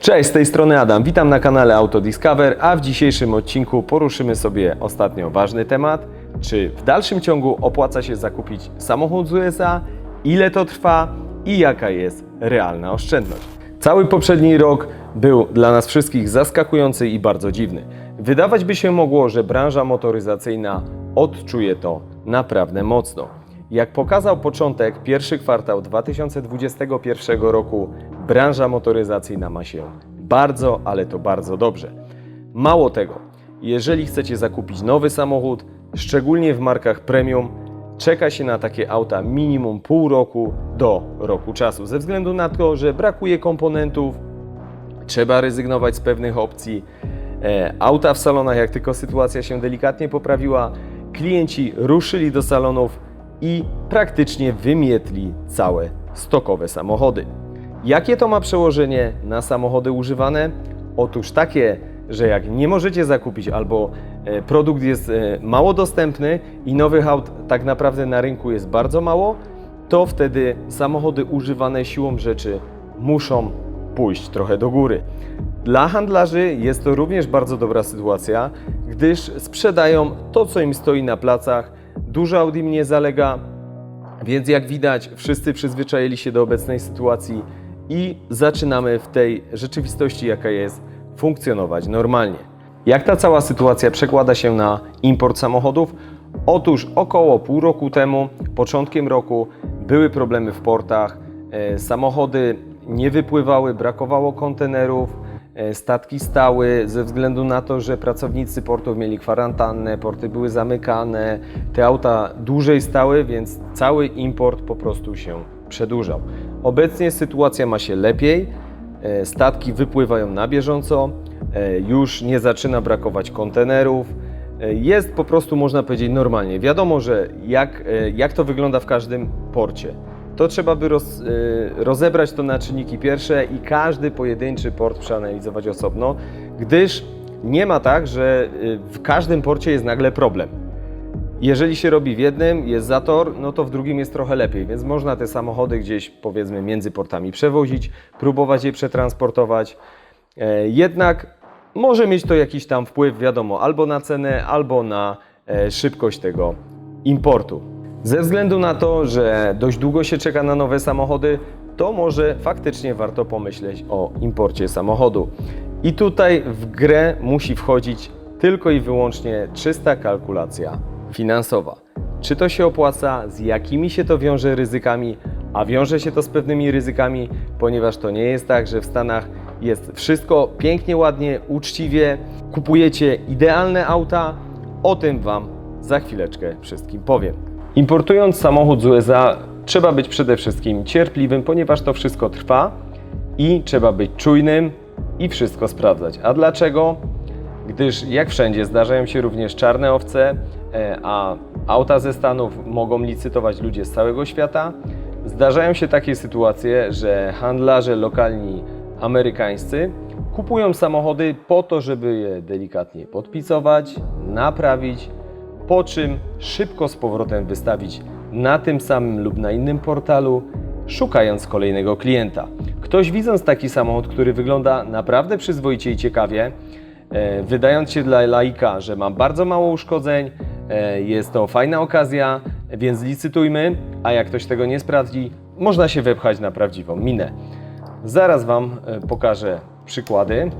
Cześć, z tej strony Adam. Witam na kanale Autodiscover, a w dzisiejszym odcinku poruszymy sobie ostatnio ważny temat. Czy w dalszym ciągu opłaca się zakupić samochód z USA? Ile to trwa i jaka jest realna oszczędność? Cały poprzedni rok był dla nas wszystkich zaskakujący i bardzo dziwny. Wydawać by się mogło, że branża motoryzacyjna odczuje to naprawdę mocno. Jak pokazał początek, pierwszy kwartał 2021 roku, branża motoryzacyjna ma się bardzo, ale to bardzo dobrze. Mało tego, jeżeli chcecie zakupić nowy samochód, szczególnie w markach premium, czeka się na takie auta minimum pół roku do roku czasu, ze względu na to, że brakuje komponentów, trzeba rezygnować z pewnych opcji. E, auta w salonach, jak tylko sytuacja się delikatnie poprawiła, klienci ruszyli do salonów i praktycznie wymietli całe stokowe samochody. Jakie to ma przełożenie na samochody używane? Otóż takie, że jak nie możecie zakupić albo e, produkt jest e, mało dostępny i nowych aut tak naprawdę na rynku jest bardzo mało, to wtedy samochody używane siłą rzeczy muszą pójść trochę do góry. Dla handlarzy jest to również bardzo dobra sytuacja, gdyż sprzedają to, co im stoi na placach. Dużo aut im nie zalega, więc jak widać, wszyscy przyzwyczaili się do obecnej sytuacji i zaczynamy w tej rzeczywistości, jaka jest, funkcjonować normalnie. Jak ta cała sytuacja przekłada się na import samochodów? Otóż około pół roku temu, początkiem roku, były problemy w portach, e, samochody nie wypływały, brakowało kontenerów, e, statki stały ze względu na to, że pracownicy portów mieli kwarantannę, porty były zamykane, te auta dłużej stały, więc cały import po prostu się przedłużał. Obecnie sytuacja ma się lepiej, e, statki wypływają na bieżąco, e, już nie zaczyna brakować kontenerów, e, jest po prostu, można powiedzieć, normalnie. Wiadomo, że jak, jak to wygląda w każdym porcie. To trzeba by roz, rozebrać to na czynniki pierwsze i każdy pojedynczy port przeanalizować osobno, gdyż nie ma tak, że w każdym porcie jest nagle problem. Jeżeli się robi w jednym, jest zator, no to w drugim jest trochę lepiej, więc można te samochody gdzieś powiedzmy między portami przewozić, próbować je przetransportować. E, Jednak może mieć to jakiś tam wpływ, wiadomo, albo na cenę, albo na e, szybkość tego importu. Ze względu na to, że dość długo się czeka na nowe samochody, to może faktycznie warto pomyśleć o imporcie samochodu. I tutaj w grę musi wchodzić tylko i wyłącznie czysta kalkulacja finansowa. Czy to się opłaca, z jakimi się to wiąże ryzykami, a wiąże się to z pewnymi ryzykami, ponieważ to nie jest tak, że w Stanach jest wszystko pięknie, ładnie, uczciwie, kupujecie idealne auta. O tym Wam za chwileczkę wszystkim powiem. Importując samochód z USA, trzeba być przede wszystkim cierpliwym, ponieważ to wszystko trwa i trzeba być czujnym i wszystko sprawdzać. A dlaczego? Gdyż jak wszędzie zdarzają się również czarne owce, a auta ze Stanów mogą licytować ludzie z całego świata. Zdarzają się takie sytuacje, że handlarze lokalni amerykańscy kupują samochody po to, żeby je delikatnie podpisować, naprawić, po czym szybko z powrotem wystawić na tym samym lub na innym portalu, szukając kolejnego klienta. Ktoś widząc taki samochód, który wygląda naprawdę przyzwoicie i ciekawie, e, wydając się dla laika, że ma bardzo mało uszkodzeń, e, jest to fajna okazja, więc licytujmy, a jak ktoś tego nie sprawdzi, można się wepchać na prawdziwą minę. Zaraz Wam e, pokażę przykłady.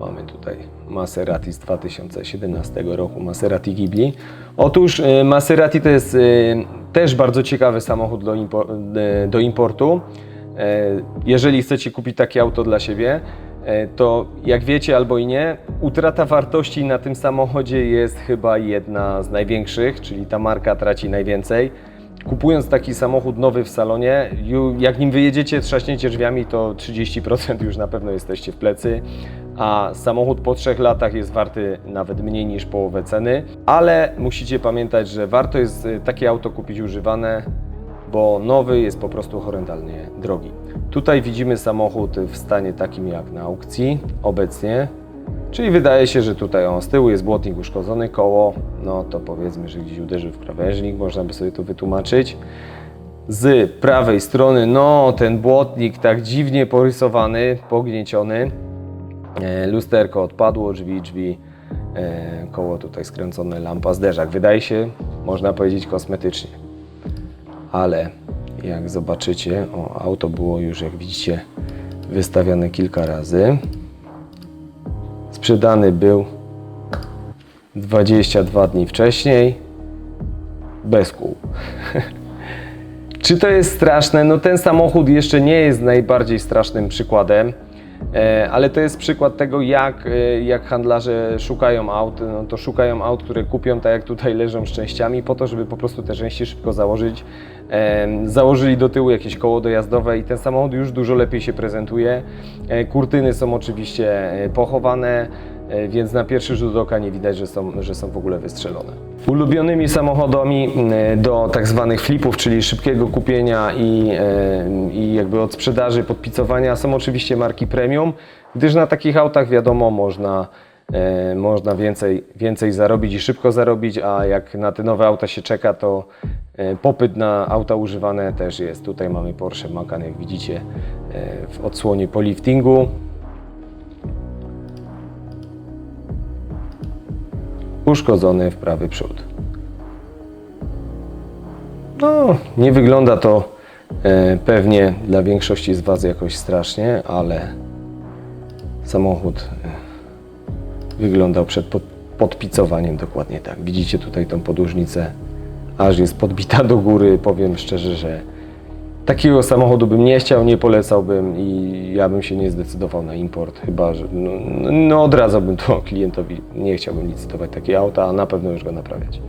Mamy tutaj Maserati z 2017 roku, Maserati Ghibli. Otóż e, Maserati to jest e, też bardzo ciekawy samochód do, e, do importu. E, Jeżeli chcecie kupić takie auto dla siebie, e, to jak wiecie albo i nie, utrata wartości na tym samochodzie jest chyba jedna z największych, czyli ta marka traci najwięcej. Kupując taki samochód nowy w salonie, jak nim wyjedziecie, trzaśniecie drzwiami, to 30% już na pewno jesteście w plecy, a samochód po trzech latach jest warty nawet mniej niż połowę ceny. Ale musicie pamiętać, że warto jest y, takie auto kupić używane, bo nowy jest po prostu horrendalnie drogi. Tutaj widzimy samochód w stanie takim jak na aukcji obecnie, czyli wydaje się, że tutaj on z tyłu jest błotnik uszkodzony, koło, no to powiedzmy, że gdzieś uderzył w krawężnik, można by sobie to wytłumaczyć. Z prawej strony, no ten błotnik tak dziwnie porysowany, pognieciony. E, Lusterko odpadło, drzwi, drzwi, e, koło tutaj skręcone, lampa, zderzak. Wydaje się, można powiedzieć, kosmetycznie. Ale jak zobaczycie, o, auto było już, jak widzicie, wystawiane kilka razy. Sprzedany był 22 dni wcześniej, bez kół. Czy to jest straszne? No ten samochód jeszcze nie jest najbardziej strasznym przykładem, ale to jest przykład tego, jak, e, jak handlarze szukają aut. No to szukają aut, które kupią tak jak tutaj leżą z częściami, po to, żeby po prostu te części szybko założyć. E, Założyli do tyłu jakieś koło dojazdowe i ten samochód już dużo lepiej się prezentuje. E, Kurtyny są oczywiście e, pochowane, e, więc na pierwszy rzut oka nie widać, że są, że są w ogóle wystrzelone. Ulubionymi samochodami mm, do tak zwanych flipów, czyli szybkiego kupienia i, e, i jakby od sprzedaży, podpicowania są oczywiście marki premium, gdyż na takich autach wiadomo można, e, można więcej, więcej zarobić i szybko zarobić, a jak na te nowe auta się czeka, to e, popyt na auta używane też jest. Tutaj mamy Porsche Macan, jak widzicie e, w odsłonie po liftingu. Uszkodzony w prawy przód. No, nie wygląda to e, pewnie dla większości z Was jakoś strasznie, ale samochód e, wyglądał przed pod, podpicowaniem dokładnie tak. Widzicie tutaj tą podłużnicę, aż jest podbita do góry. Powiem szczerze, że takiego samochodu bym nie chciał, nie polecałbym i ja bym się nie zdecydował na import, chyba że no, no odradzałbym to klientowi. Nie chciałbym licytować takiego auta, a na pewno już go naprawiać.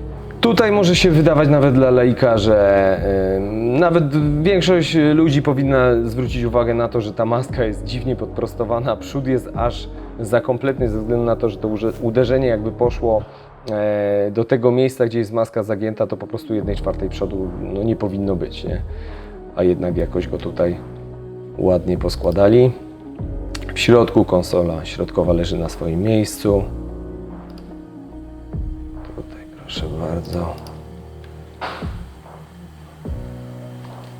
Tutaj może się wydawać nawet dla laika, że y, nawet większość ludzi powinna zwrócić uwagę na to, że ta maska jest dziwnie podprostowana, przód jest aż za kompletny ze względu na to, że to uderzenie jakby poszło e, do tego miejsca, gdzie jest maska zagięta, to po prostu jednej czwartej przodu no, nie powinno być, nie? A jednak jakoś go tutaj ładnie poskładali. W środku konsola środkowa leży na swoim miejscu. Tutaj proszę bardzo.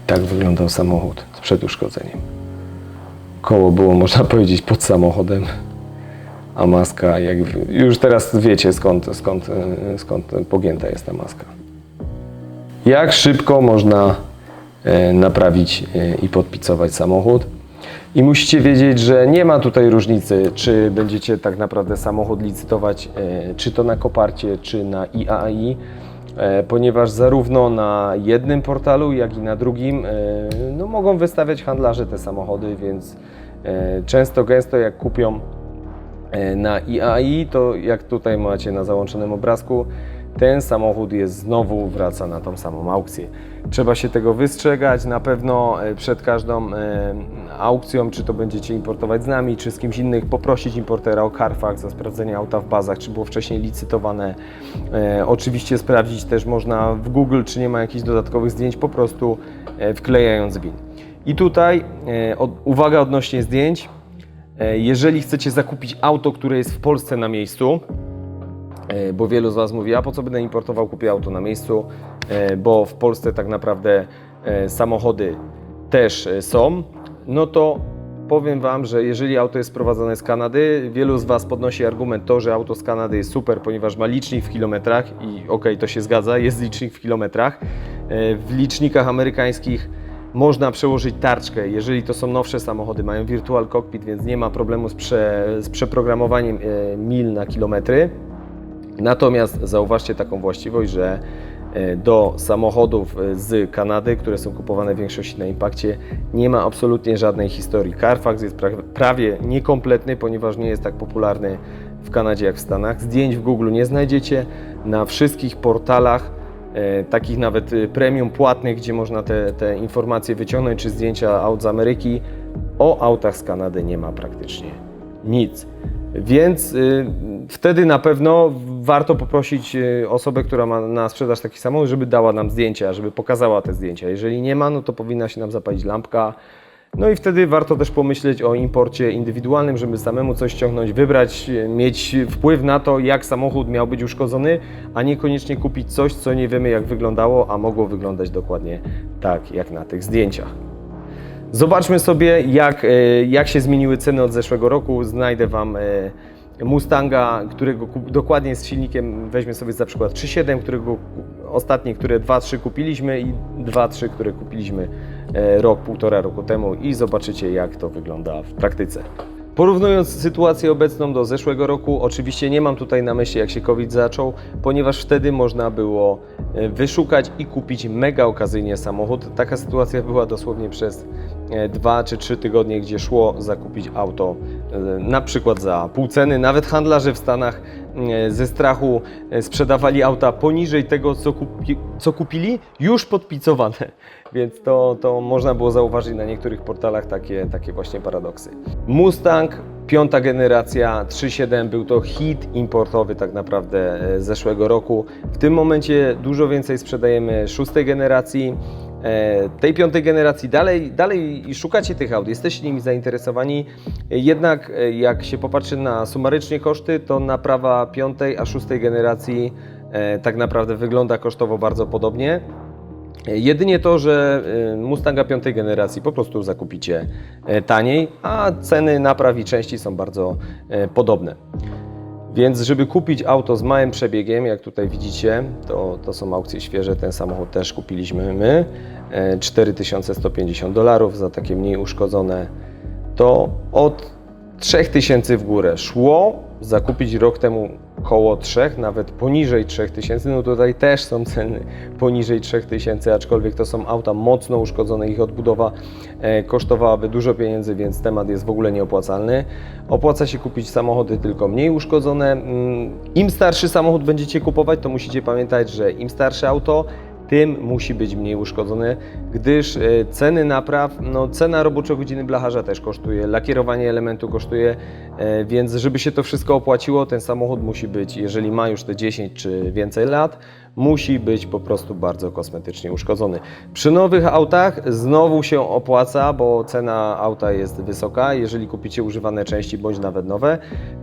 Tak wyglądał samochód przed uszkodzeniem. Koło było, można powiedzieć, pod samochodem, a maska, jak już teraz wiecie skąd, skąd, e, skąd pogięta jest ta maska. Jak szybko można naprawić e, i podpicować samochód? I musicie wiedzieć, że nie ma tutaj różnicy, czy będziecie tak naprawdę samochód licytować, e, czy to na Koparcie, czy na IAI, e, ponieważ zarówno na jednym portalu, jak i na drugim e, no, mogą wystawiać handlarze te samochody, więc e, często, gęsto jak kupią E, na IAI, to jak tutaj macie na załączonym obrazku, ten samochód jest znowu wraca na tą samą aukcję. Trzeba się tego wystrzegać, na pewno e, przed każdą e, aukcją, czy to będziecie importować z nami, czy z kimś innym, poprosić importera o Carfax, za sprawdzenie auta w bazach, czy było wcześniej licytowane. E, oczywiście sprawdzić też można w Google, czy nie ma jakichś dodatkowych zdjęć, po prostu wklejając BIN. I tutaj uwaga odnośnie zdjęć. Jeżeli chcecie zakupić auto, które jest w Polsce na miejscu, bo wielu z Was mówi, a po co będę importował, kupię auto na miejscu, e, bo w Polsce tak naprawdę e, samochody też e, są, no to powiem Wam, że jeżeli auto jest sprowadzone z Kanady, wielu z Was podnosi argument to, że auto z Kanady jest super, ponieważ ma licznik w kilometrach i okej, to się zgadza, jest licznik w kilometrach. E, W licznikach amerykańskich można przełożyć tarczkę, jeżeli to są nowsze samochody, mają virtual cockpit, więc nie ma problemu z, prze, z przeprogramowaniem e, mil na kilometry. Natomiast zauważcie taką właściwość, że e, do samochodów e, z Kanady, które są kupowane w większości na impakcie, nie ma absolutnie żadnej historii. Carfax jest pra prawie niekompletny, ponieważ nie jest tak popularny w Kanadzie jak w Stanach. Zdjęć w Google nie znajdziecie. Na wszystkich portalach, e, takich nawet premium płatnych, gdzie można te, te informacje wyciągnąć, czy zdjęcia aut z Ameryki, o autach z Kanady nie ma praktycznie nic. Więc y, wtedy na pewno warto poprosić y, osobę, która ma na sprzedaż taki samochód, żeby dała nam zdjęcia, żeby pokazała te zdjęcia. Jeżeli nie ma, no to powinna się nam zapalić lampka. No i wtedy warto też pomyśleć o imporcie indywidualnym, żeby samemu coś ściągnąć, wybrać, y, mieć wpływ na to, jak samochód miał być uszkodzony, a niekoniecznie kupić coś, co nie wiemy jak wyglądało, a mogło wyglądać dokładnie tak, jak na tych zdjęciach. Zobaczmy sobie, jak, e, jak się zmieniły ceny od zeszłego roku. Znajdę Wam e, Mustanga, którego dokładnie z silnikiem weźmy sobie za przykład 3.7, którego ostatnie, które 2-3 kupiliśmy i 2-3, które kupiliśmy e, rok, półtora roku temu i zobaczycie jak to wygląda w praktyce. Porównując sytuację obecną do zeszłego roku, oczywiście nie mam tutaj na myśli jak się COVID zaczął, ponieważ wtedy można było e, wyszukać i kupić mega okazyjnie samochód. Taka sytuacja była dosłownie przez e, dwa czy trzy tygodnie, gdzie szło zakupić auto e, na przykład za pół ceny. Nawet handlarze w Stanach e, ze strachu e, sprzedawali auta poniżej tego, co, kupi, co kupili, już podpicowane. Więc to, to można było zauważyć na niektórych portalach takie, takie właśnie paradoksy. Mustang, piąta generacja 3.7 był to hit importowy tak naprawdę e, zeszłego roku. W tym momencie dużo więcej sprzedajemy szóstej generacji. E, tej piątej generacji dalej, dalej szukacie tych aut, jesteście nimi zainteresowani, jednak e, jak się popatrzy na sumarycznie koszty, to naprawa piątej a szóstej generacji e, tak naprawdę wygląda kosztowo bardzo podobnie. Jedynie to, że Mustanga piątej generacji po prostu zakupicie taniej, a ceny napraw i części są bardzo podobne. Więc żeby kupić auto z małym przebiegiem, jak tutaj widzicie, to, to są aukcje świeże, ten samochód też kupiliśmy my, e, 4150 dolarów za takie mniej uszkodzone, to od 3000 w górę szło zakupić rok temu koło 3, nawet poniżej 3000, no tutaj też są ceny poniżej 3000, aczkolwiek to są auta mocno uszkodzone, ich odbudowa e, kosztowałaby dużo pieniędzy, więc temat jest w ogóle nieopłacalny. Opłaca się kupić samochody tylko mniej uszkodzone. Mm, Im starszy samochód będziecie kupować, to musicie pamiętać, że im starsze auto, tym musi być mniej uszkodzony, gdyż e, ceny napraw, no cena roboczo-godziny blacharza też kosztuje, lakierowanie elementu kosztuje, e, więc żeby się to wszystko opłaciło, ten samochód musi być, jeżeli ma już te 10 czy więcej lat, musi być po prostu bardzo kosmetycznie uszkodzony. Przy nowych autach znowu się opłaca, bo cena auta jest wysoka. Jeżeli kupicie używane części bądź nawet nowe,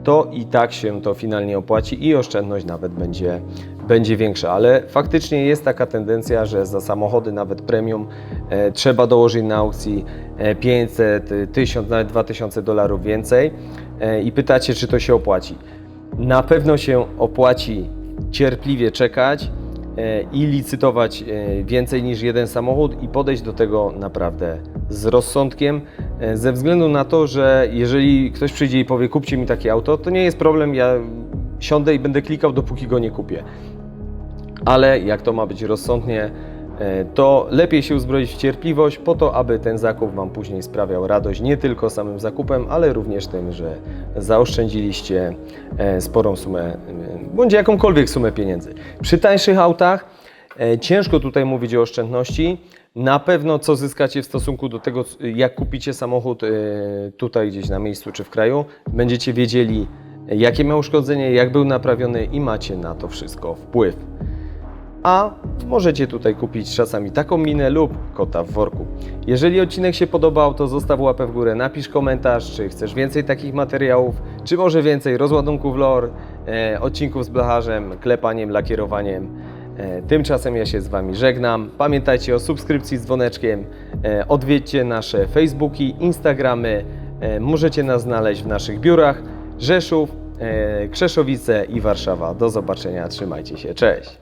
to i tak się to finalnie opłaci i oszczędność nawet będzie, będzie większa. Ale faktycznie jest taka tendencja, że za samochody nawet premium e, trzeba dołożyć na aukcji e, 500, 1000, nawet 2000 dolarów więcej e, i pytacie, czy to się opłaci. Na pewno się opłaci cierpliwie czekać e, i licytować e, więcej niż jeden samochód i podejść do tego naprawdę z rozsądkiem, e, ze względu na to, że jeżeli ktoś przyjdzie i powie kupcie mi takie auto, to nie jest problem, ja siądę i będę klikał dopóki go nie kupię. Ale jak to ma być rozsądnie, to lepiej się uzbroić w cierpliwość po to, aby ten zakup Wam później sprawiał radość nie tylko samym zakupem, ale również tym, że zaoszczędziliście e, sporą sumę, e, bądź jakąkolwiek sumę pieniędzy. Przy tańszych autach e, ciężko tutaj mówić o oszczędności. Na pewno co zyskacie w stosunku do tego, jak kupicie samochód e, tutaj gdzieś na miejscu czy w kraju, będziecie wiedzieli, jakie miał uszkodzenie, jak był naprawiony i macie na to wszystko wpływ a możecie tutaj kupić czasami taką minę lub kota w worku. Jeżeli odcinek się podobał, to zostaw łapę w górę, napisz komentarz, czy chcesz więcej takich materiałów, czy może więcej rozładunków lore, e, odcinków z blacharzem, klepaniem, lakierowaniem. E, tymczasem ja się z Wami żegnam. Pamiętajcie o subskrypcji z dzwoneczkiem, e, odwiedźcie nasze Facebooki, Instagramy, e, możecie nas znaleźć w naszych biurach Rzeszów, e, Krzeszowice i Warszawa. Do zobaczenia, trzymajcie się, cześć!